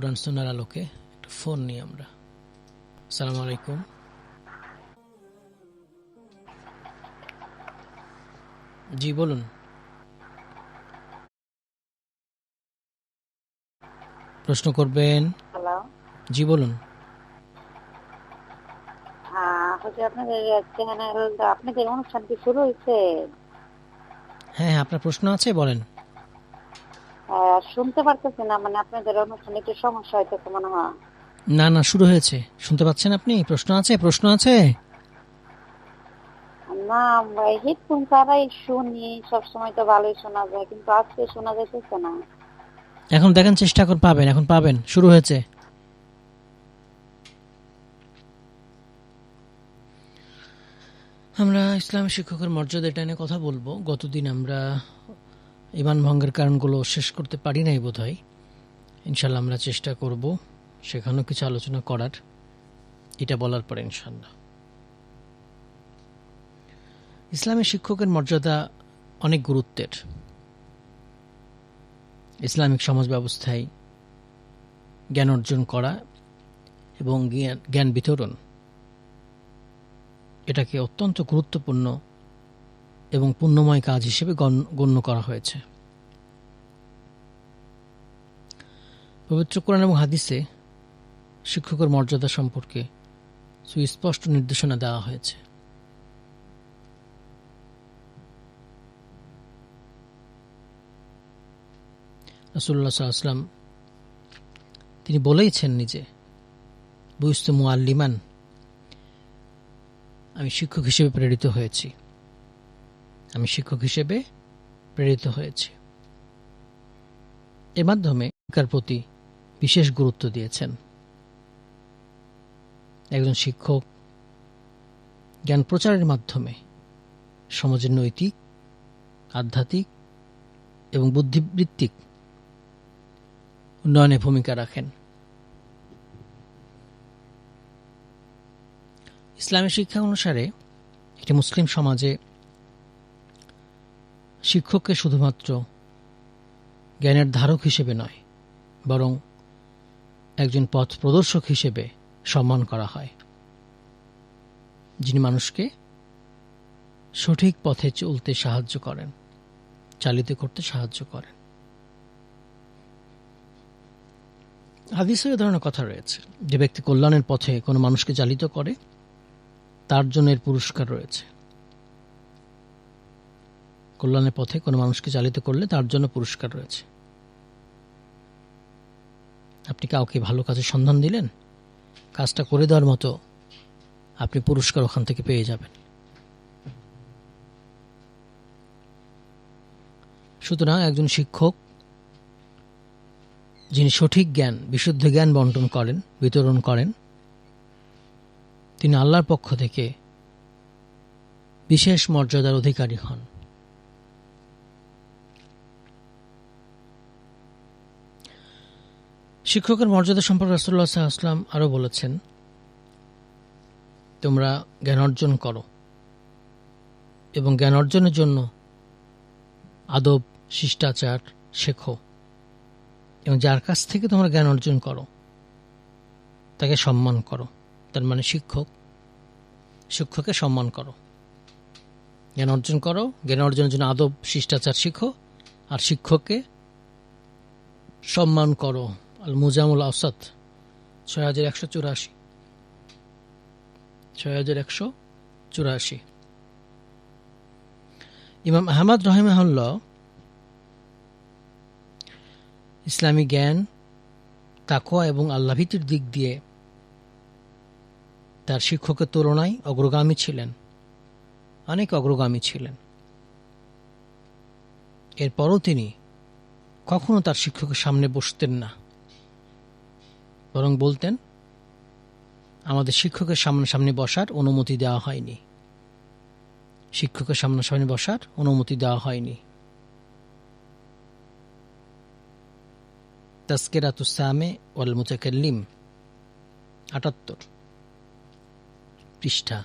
কোরআন সুন্নার আলোকে একটা ফোন নিই আমরা। সালাম আলাইকুম। জি বলুন। প্রশ্ন করবেন? জি বলুন। হ্যাঁ হচ্ছে আপনাদের চ্যানেল অনুষ্ঠান কি শুরু হয়েছে? হ্যাঁ আপনার প্রশ্ন আছে বলেন। শুনতে পারতেছি না মানে আপনাদের অনুষ্ঠানে একটু সমস্যা হইতেছে মনে হয়। না না শুরু হয়েছে। শুনতে পাচ্ছেন আপনি? প্রশ্ন আছে? প্রশ্ন আছে? না হেডফোন ছাড়াই শুনি সবসময় তো ভালোই শোনা যায় কিন্তু আজকে শোনা যাইতেছে না। এখন দেখেন চেষ্টা করে পাবেন এখন পাবেন। শুরু হয়েছে। আমরা ইসলামী শিক্ষকের মর্যাদা এটা নিয়ে কথা বলব। গতদিন আমরা ইমান ভঙ্গের কারণগুলো শেষ করতে পারি নাই বোধ হয় ইনশাল্লাহ আমরা চেষ্টা করব সেখানেও কিছু আলোচনা করার। এটা বলার পরে ইনশাল্লাহ ইসলামী শিক্ষকের মর্যাদা অনেক গুরুত্বের। ইসলামিক সমাজ ব্যবস্থায় জ্ঞান অর্জন করা এবং জ্ঞান বিতরণ। এটাকে অত্যন্ত গুরুত্বপূর্ণ এবং পুণ্যময় কাজ হিসেবে গণ- গণ্য করা হয়েছে। পবিত্র কোরআন এবং হাদিসে শিক্ষকের মর্যাদা সম্পর্কে সুস্পষ্ট নির্দেশনা দেওয়া হয়েছে। রসুল্লাহ সাল্লাম তিনি বলেইছেন নিজে বুঝত মুআল্লিমান আমি শিক্ষক হিসেবে প্রেরিত হয়েছি। আমি শিক্ষক হিসেবে প্রেরিত হয়েছি। এর মাধ্যমে শিক্ষার প্রতি বিশেষ গুরুত্ব দিয়েছেন। একজন শিক্ষক জ্ঞান প্রচারের মাধ্যমে সমাজের নৈতিক, আধ্যাত্মিক এবং বুদ্ধিবৃত্তিক উন্নয়নে ভূমিকা রাখেন। ইসলামী শিক্ষা অনুসারে একটি মুসলিম সমাজে শিক্ষককে শুধুমাত্র জ্ঞানের ধারক হিসেবে নয়, বরং একজন পথ প্রদর্শক হিসেবে সম্মান করা হয়। যিনি মানুষকে সঠিক পথে চলতে সাহায্য করেন, চালিত করতে সাহায্য করেন। হাদিসে ধরনের কথা রয়েছে। যে ব্যক্তি কল্যাণের পথে কোনো মানুষকে চালিত করে, তার জন্য এর পুরস্কার রয়েছে। কল্যাণের পথে কোনো মানুষকে চালিত করলে তার জন্য পুরস্কার রয়েছে। আপনি কাউকে ভালো কাজের সন্ধান দিলেন? কাজটা করে দেওয়ার মতো আপনি পুরস্কার ওখান থেকে পেয়ে যাবেন। সুতরাং একজন শিক্ষক, যিনি সঠিক জ্ঞান, বিশুদ্ধ জ্ঞান বন্টন করেন, বিতরণ করেন, তিনি আল্লাহর পক্ষ থেকে বিশেষ মর্যাদার অধিকারী হন। শিক্ষকের মর্যাদা সম্পর্কে রাসুল্লাহ আসলাম আরও বলেছেন, তোমরা জ্ঞান অর্জন করো এবং জ্ঞান অর্জনের জন্য আদব, শিষ্টাচার শেখো এবং যার কাছ থেকে তোমরা জ্ঞান অর্জন করো, তাকে সম্মান করো। তার মানে শিক্ষক, শিক্ষককে সম্মান করো। জ্ঞান অর্জন করো, জ্ঞান অর্জনের জন্য আদব, শিষ্টাচার শিখো আর শিক্ষককে সম্মান করো। আল মুজামুল আসাদ ছয় হাজার একশো চুরাশি। ছয় হাজার একশো চুরাশি। ইমাম আহমদ রহিমাহুল্লাহ ইসলামী জ্ঞান তাকোয়া এবং আল্লাভীতির দিক দিয়ে তার শিক্ষকের তুলনায় অগ্রগামী ছিলেন। অনেক অগ্রগামী ছিলেন। এরপরও তিনি কখনো তার শিক্ষকের সামনে বসতেন না। বরং বলতেন, আমাদের শিক্ষকের সামনাসামনি বসার অনুমতি দেওয়া হয়নি। শিক্ষকের সামনাসামনি বসার অনুমতি দেওয়া হয়নি। তাস্কেরাতুসামে ওয়াল মুতাকাল্লিম, আটাত্তর, পৃষ্ঠা।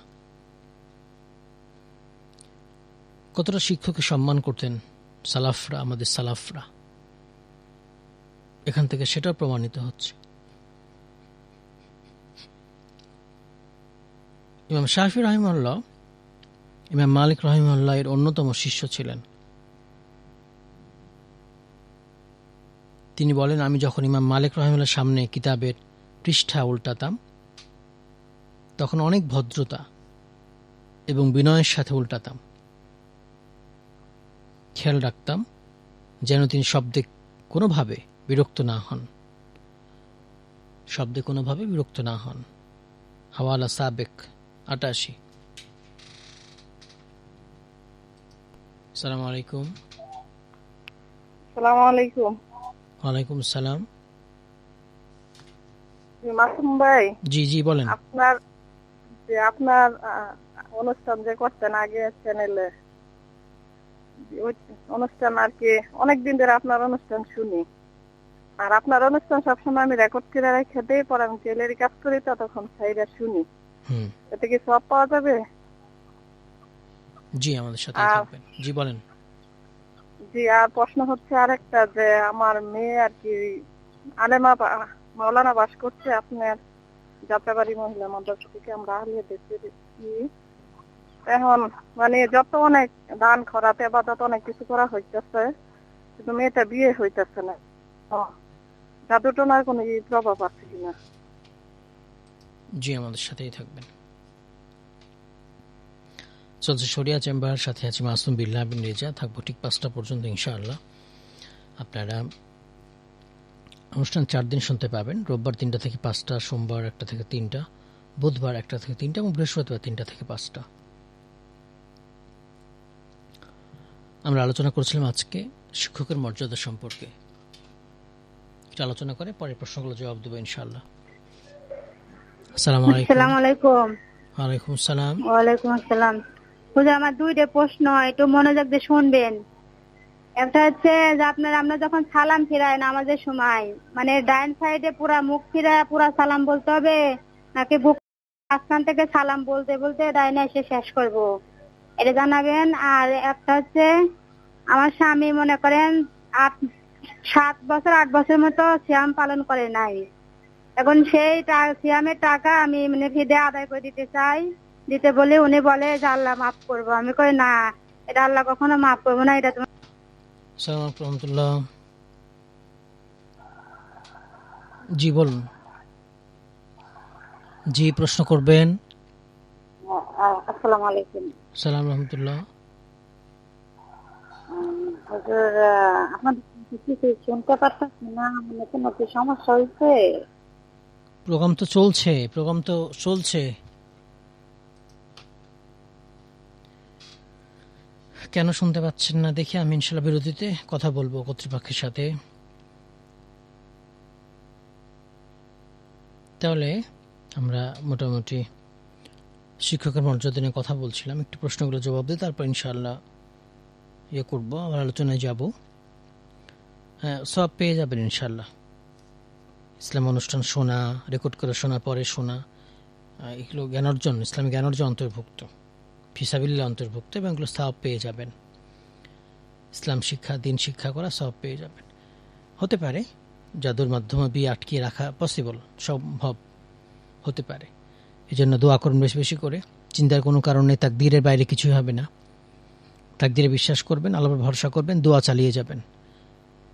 কতটা শিক্ষককে সম্মান করতেন সালাফরা, আমাদের সালাফরা? এখান থেকে সেটাও প্রমাণিত হচ্ছে। ইমাম শাহি রহিমুল্লাহ ইমাম মালিক রহিমুল্লাহ এর অন্যতম শিষ্য ছিলেন। তিনি বলেন, আমি যখন ইমাম মালিক রহিমুল্লাহ সামনে কিতাবের পৃষ্ঠা উল্টাতাম, তখন অনেক ভদ্রতা এবং বিনয়ের সাথে উল্টাতাম। খেয়াল রাখতাম যেন তিনি শব্দে কোনোভাবে বিরক্ত না হন। শব্দে কোনোভাবে বিরক্ত না হন। হাওয়ালা সাবেক আটাশি। সালাম আলাইকুম। সালাম আলাইকুম। ওয়ালাইকুম সালাম। মাসুম ভাই জি জি বলেন। আপনার যে আপনার অনুষ্ঠান যে করতেন আগে চ্যানেলে অনুষ্ঠান আর কি অনেকদিন ধরে আপনার অনুষ্ঠান শুনি। আর আপনার অনুষ্ঠান সবসময় আমি রেকর্ড করে রেখে দিই পরে আমি টেলের কাজ করি ততক্ষণ সাইডা শুনি। এতে কি সব পাওয়া যাবে? জি আমাদের সাথে থাকবেন। জি বলেন। জি আর প্রশ্ন হচ্ছে আরেকটা যে আমার মেয়ে আর কি আলেমা মাওলানা বাস করছে আপনার যাত্রাবাড়ি মহিলা মাদ্রাসা থেকে আমরা আলিয়া দেখছি। এখন মানে যত অনেক দান খরাতে বা যত অনেক কিছু করা হইতেছে কিন্তু মেয়েটা বিয়ে হইতেছে না। জাদুটনার কোনো প্রভাব আছে কিনা? জি, আমাদের সাথেই থাকবেন। চলছে শরিয়া চেম্বার, সাথে আছি মাসুম বিল্লাহ বিন রেজা। থাকব ঠিক পাঁচটা পর্যন্ত, ইনশাআল্লাহ। আপনারা অনুষ্ঠান চার দিন শুনতে পাবেন। রোববার তিনটা থেকে পাঁচটা, সোমবার একটা থেকে তিনটা, বুধবার একটা থেকে তিনটা এবং বৃহস্পতিবার তিনটা থেকে পাঁচটা। আমরা আলোচনা করছিলাম আজকে শিক্ষকের মর্যাদা সম্পর্কে। আলোচনা করে, পরে প্রশ্নগুলো জবাব দেবো, ইনশাআল্লাহ। আসসালামু আলাইকুম। আসসালামু আলাইকুম ওয়ালাইকুম সালাম ওয়ালাইকুম আসসালাম। হুজুর আমার দুইটা প্রশ্ন একটু মনোযোগ দিয়ে শুনবেন। একটা হচ্ছে যে আপনার আমরা যখন সালাম ফিরাই নামাজের সময় মানে ডাইন সাইডে পুরা মুখ ফিরায় পুরা সালাম বলতে হবে নাকি বুক মাঝখান থেকে সালাম বলতে বলতে ডাইনে এসে শেষ করব? এটা জানাবেন। আর একটা হচ্ছে আমার স্বামী মনে করেন আট সাত বছর আট বছর মতো শ্যাম পালন করে নাই। এখন সেই সিয়ামের টাকা আমি মানে ফিদে আদায় করে দিতে চাই। দিতে বলে উনি বলে যে আল্লাহ মাফ করব। আমি কই না এটা আল্লাহ কখনো মাফ করব না এটা তোমার রহমতুল্লাহ। জি বলুন। জি প্রশ্ন করবেন? আসসালামু আলাইকুম। সালাম রহমতুল্লাহ। হুজুর আপনাদের কিছু শুনতে পারতেছি না মানে কোনো কি সমস্যা হয়েছে প্রোগ্রাম তো চলছে, প্রোগ্রাম তো চলছে। কেন শুনতে পাচ্ছেন না? দেখি আমি ইনশাল্লাহ বিরতিতে কথা বলব কর্তৃপক্ষের সাথে। তাহলে আমরা মোটামুটি শিক্ষকের মর্যাদা নিয়ে কথা বলছিলাম, একটু প্রশ্নগুলো জবাব দিই তারপর ইনশাল্লাহ ইয়ে করব, আবার আলোচনায় যাব। হ্যাঁ সব পেয়ে যাবেন ইনশাল্লাহ। ইসলাম অনুষ্ঠান শোনা রেকর্ড করে শোনা পরে শোনা এগুলো জ্ঞান অর্জন, ইসলামী জ্ঞান অর্জন অন্তর্ভুক্ত। ফিসাবিল্লা অন্তর্ভুক্ত এবং এগুলো সব পেয়ে যাবেন। ইসলাম শিক্ষা, দিন শিক্ষা করা সব পেয়ে যাবেন। হতে পারে জাদুর মাধ্যমে বিয়ে আটকিয়ে রাখা পসিবল সম্ভব হতে পারে। এই জন্য দোয়া করুন বেশি বেশি করে। চিন্তার কোনো কারণ তাকদীরের বাইরে কিছুই হবে না। তাকদিরে বিশ্বাস করবেন, আল্লাহর ভরসা করবেন, দোয়া চালিয়ে যাবেন।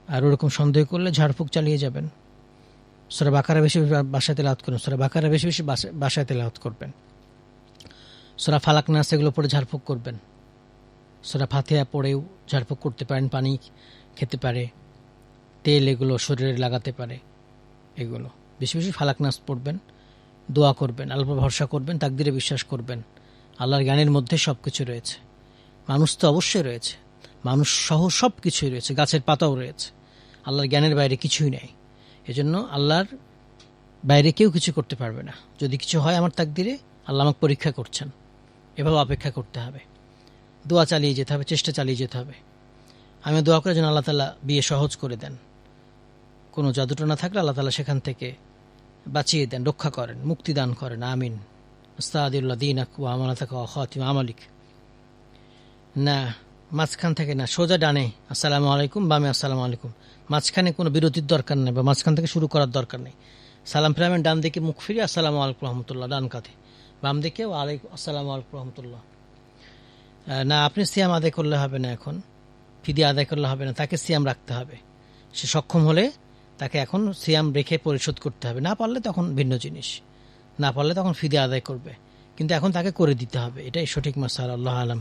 আর ওরকম সন্দেহ করলে ঝাড়ফুঁক চালিয়ে যাবেন। সুরা বাকারা বেশি বাসায় তেলাওয়াত করুন। সুরা বাকারা বেশি বেশি বাসা- বাসায় তেলাওয়াত করবেন। সুরা ফালাক নাস এগুলো পরে ঝাড়ফুঁক করবেন। সুরা ফাতিহা পড়েও ঝাড়ফুঁক করতে পারেন, পানি খেতে পারে, তেল এগুলো শরীরে লাগাতে পারে, এগুলো। বেশি বেশি ফালাক নাস পড়বেন, দোয়া করবেন আল্লাহ ভরসা করবেন, তাকদিরে বিশ্বাস করবেন। আল্লাহর জ্ঞানের মধ্যে সব কিছু রয়েছে। মানুষ তো অবশ্যই রয়েছে। মানুষ সহ সব কিছুই রয়েছে। গাছের পাতাও রয়েছে। আল্লাহর জ্ঞানের বাইরে কিছুই নেই। এজন্য আল্লাহর বাইরে কেউ কিছু করতে পারবে না। যদি কিছু হয় আমার তাকদিরে, আল্লাহ আমাকে পরীক্ষা করছেন। এভাবে অপেক্ষা করতে হবে। দোয়া চালিয়ে যেতে হবে, চেষ্টা চালিয়ে যেতে হবে। আমি দোয়া করে যেন আল্লাহ তালা বিয়ে সহজ করে দেন। কোনো না থাকলে আল্লাহ তালা সেখান থেকে বাঁচিয়ে দেন, রক্ষা করেন, মুক্তি দান করেন, আমিন। আস্তাদিল্লা দিন আকু আমালা থাকা খাতিম আমালিক। না, মাঝখান থেকে না, সোজা ডানে, আসসালামু আলাইকুম, বামে আসসালামু আলাইকুম। মাঝখানে কোনো বিরতির দরকার নেই বা মাঝখান থেকে শুরু করার দরকার নেই। সালাম ফিরামেন ডান দিকে মুখ ফিরে আসসালামু আলাইকুম রহমতুল্লাহ, ডান কাঁধে। বাম দিকে ওয়ালাইকুম আসসালাম আলাইকুম রহমতুল্লাহ। না, আপনি সিয়াম আদায় করলে হবে না এখন। ফিদি আদায় করলে হবে না, তাকে সিয়াম রাখতে হবে। সে সক্ষম হলে তাকে এখন সিয়াম রেখে পরিশোধ করতে হবে। না পারলে তখন ভিন্ন জিনিস। না পারলে তখন ফিদি আদায় করবে। কিন্তু এখন তাকে করে দিতে হবে। এটাই সঠিক মাসাল, আল্লাহ আলম।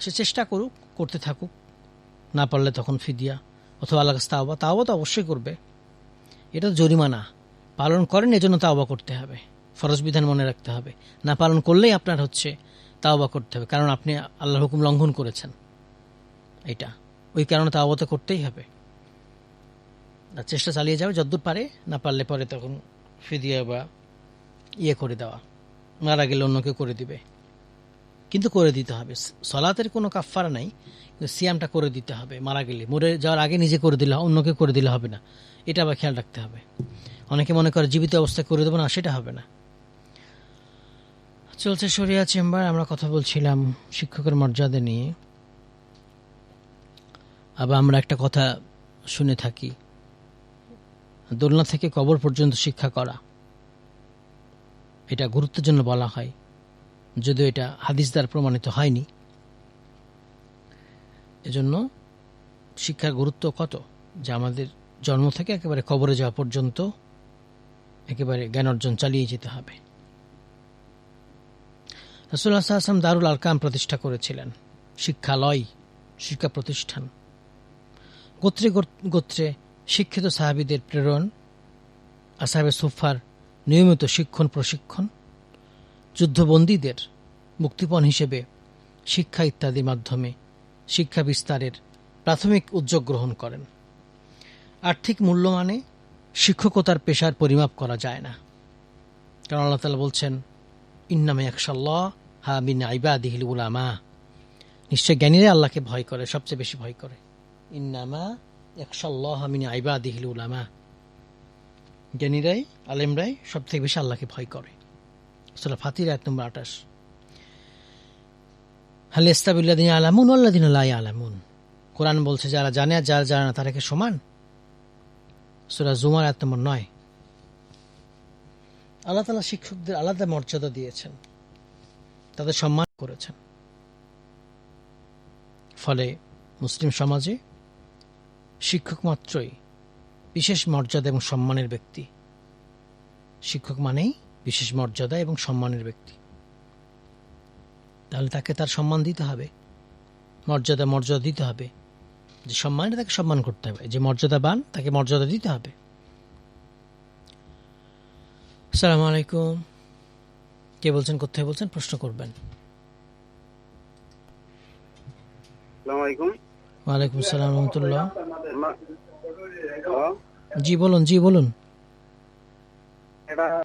সে চেষ্টা করুক, করতে থাকুক। না পারলে তখন ফিদিয়া অথবা আল্লাহ কাছে তাওবা তাওবা তো অবশ্যই করবে। এটা জরিমানা। পালন করেন, এজন্য তাওবা করতে হবে। ফরজ বিধান মনে রাখতে হবে। না পালন করলেই আপনার হচ্ছে তাওবা করতে হবে, কারণ আপনি আল্লাহর হুকুম লঙ্ঘন করেছেন। এটা। ওই কারণে তাওবা তো করতেই হবে। আর চেষ্টা চালিয়ে যাবে, যদ্দূর পারে, না পারলে পরে তখন ফিদিয়া বা ইয়ে করে দেওয়া। মারা গেলে অন্য কেউ করে দিবে। কিন্তু করে দিতে হবে। সলাতের কোনো কাফারা নাই সিয়ামটা করে দিতে হবে মারা গেলে। মরে যাওয়ার আগে নিজে করে দিলে অন্যকে করে দিলে হবে না। এটা আবার খেয়াল রাখতে হবে। অনেকে মনে করে জীবিত অবস্থায় করে দেবো না, সেটা হবে না। চলছে সরিয়া চেম্বার, আমরা কথা বলছিলাম শিক্ষকের মর্যাদা নিয়ে। আবার আমরা একটা কথা শুনে থাকি। দোলনা থেকে কবর পর্যন্ত শিক্ষা করা। এটা গুরুত্বের জন্য বলা হয়। যদিও এটা হাদিস দ্বারা প্রমাণিত হয়নি। এজন্য শিক্ষার গুরুত্ব কত? যে আমাদের জন্ম থেকে একেবারে কবরে যাওয়া পর্যন্ত একেবারে জ্ঞান অর্জন চালিয়ে যেতে হবে। রসুল্লাহ আসলাম দারুল আরকাম প্রতিষ্ঠা করেছিলেন। শিক্ষালয়, শিক্ষা প্রতিষ্ঠান। গোত্রে গোত্রে শিক্ষিত সাহাবিদের প্রেরণ, আসাবে সুফার নিয়মিত শিক্ষণ প্রশিক্ষণ যুদ্ধবন্দীদের মুক্তিপণ হিসেবে শিক্ষা ইত্যাদির মাধ্যমে শিক্ষা বিস্তারের প্রাথমিক উদ্যোগ গ্রহণ করেন। আর্থিক মূল্যমানে শিক্ষকতার পেশার পরিমাপ করা যায় না। কারণ আল্লাহ তালা বলছেন, ইন্নামে একশাল্লাহ হা মিন আইবাদিহিল উলামা। নিশ্চয় জ্ঞানীরা আল্লাহকে ভয় করে, সবচেয়ে বেশি ভয় করে। ইন্নামা একশাল্লাহ মিন আইবাদিহিল উলামা। জ্ঞানীরাই, আলেমরাই সব থেকে বেশি আল্লাহকে ভয় করে। এক নম্বর কোরআন বলছে, যারা জানে আর যারা জানে না তারা কি সমান? সুরা জুমার এক নম্বর নয়। আল্লাহ তালা শিক্ষকদের আলাদা মর্যাদা দিয়েছেন। তাদের সম্মান করেছেন। ফলে মুসলিম সমাজে শিক্ষক মাত্রই বিশেষ মর্যাদা এবং সম্মানের ব্যক্তি। শিক্ষক মানেই বিশেষ মর্যাদা এবং সম্মানের ব্যক্তি। তাহলে তাকে তার সম্মান দিতে হবে। মর্যাদা মর্যাদা দিতে হবে। যে সম্মানটা তাকে সম্মান করতে হবে। যে মর্যাদাবান তাকে মর্যাদা দিতে হবে। আসসালামু আলাইকুম। কে বলছেন কোথায় বলছেন? প্রশ্ন করবেন। ওয়ালাইকুম আসসালাম রহমতুল্লাহ। জি বলুন জি বলুন। এটা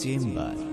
চেম্বার